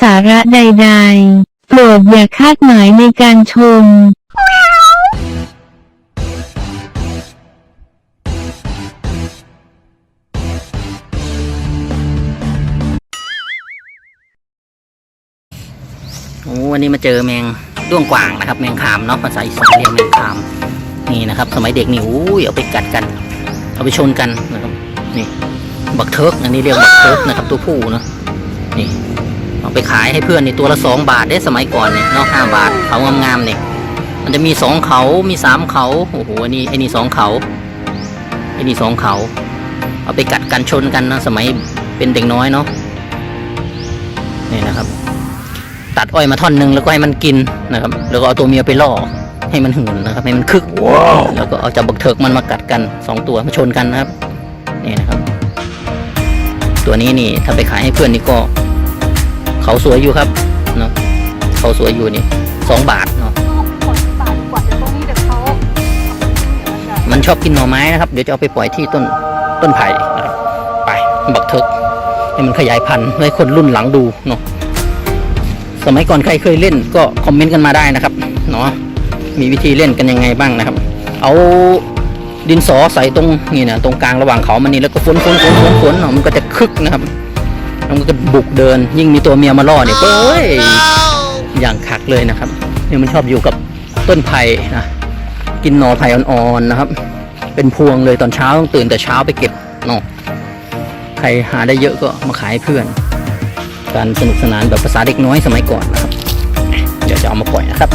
สาระใดๆ โปรดอย่าคาดหมายในการชม โอ้วันนี้มาเจอแมงด้วงกวางนะครับ แมงคามเนาะภาษาอีสานเรียกแมงคาม นี่นะครับ สมัยเด็กนี่อู้ยเอาไปกัดกัน เอาไปชนกันนะครับ นี่ บักเทิกอันนี้เรียกบักเทิกนะครับ ตัวผู้เนาะนี่ เอาไปขายให้เพื่อนนี่ตัวละสองบาทได้สมัยก่อนเนี่ยเนาะห้าบาทเขางามๆเนี่ยมันจะมีสองเขามีสามเขาโอ้โหอันนี้ไอ้นี่สองเขาไอ้นี่สองเขา เอาไปกัดกันชนกันนะสมัยเป็นเด็กน้อยเนาะนี่นะครับ ตัดอ้อยมาท่อนหนึ่งแล้วก็ให้มันกินนะครับ แล้วก็เอาตัวเมียไปล่อให้มันหืนนะครับให้มันคึกแล้วก็เอาจับบักเถิกมันมากัดกันสองตัวมาชนกันนะครับนี่นะครับ ตัวนี้นี่ถ้าไปขายให้เพื่อนนี่ก็ เขาสวยอยู่ครับเนาะเขาสวยอยู่นี่สองบาทเนาะมันจะมันชอบกินหน่อไม้นะครับ เดี๋ยวจะเอาไปปล่อยที่ต้นต้นไผ่นะครับไปบักเถิกให้มันขยายพันธุ์ให้คนรุ่นหลังดูเนาะสมัยก่อนใครเคยเล่นก็คอมเมนต์กันมาได้นะครับเนาะมีวิธีเล่นกันยังไงบ้างนะครับ เอาดินสอใส่ตรงนี่นะตรงกลางระหว่างเขามันนี่แล้วก็ฝนฝนฝนฝนฝนเนาะมันก็จะคึกนะครับ มันก็บุกเดิน ยิ่งมีตัวเมียมาล่อเนี่ยเอ้ยอย่างคักเลยนะครับเนี่ยมันชอบอยู่กับต้นไผ่นะกินหน่อไผ่อ่อนๆนะครับ เป็นพวงเลยตอนเช้าต้องตื่นแต่เช้าไปเก็บเนาะใครหาได้เยอะก็มาขายให้เพื่อน การสนุกสนานแบบภาษาเด็กน้อยสมัยก่อนนะครับ เดี๋ยวจะเอามาปล่อยนะครับ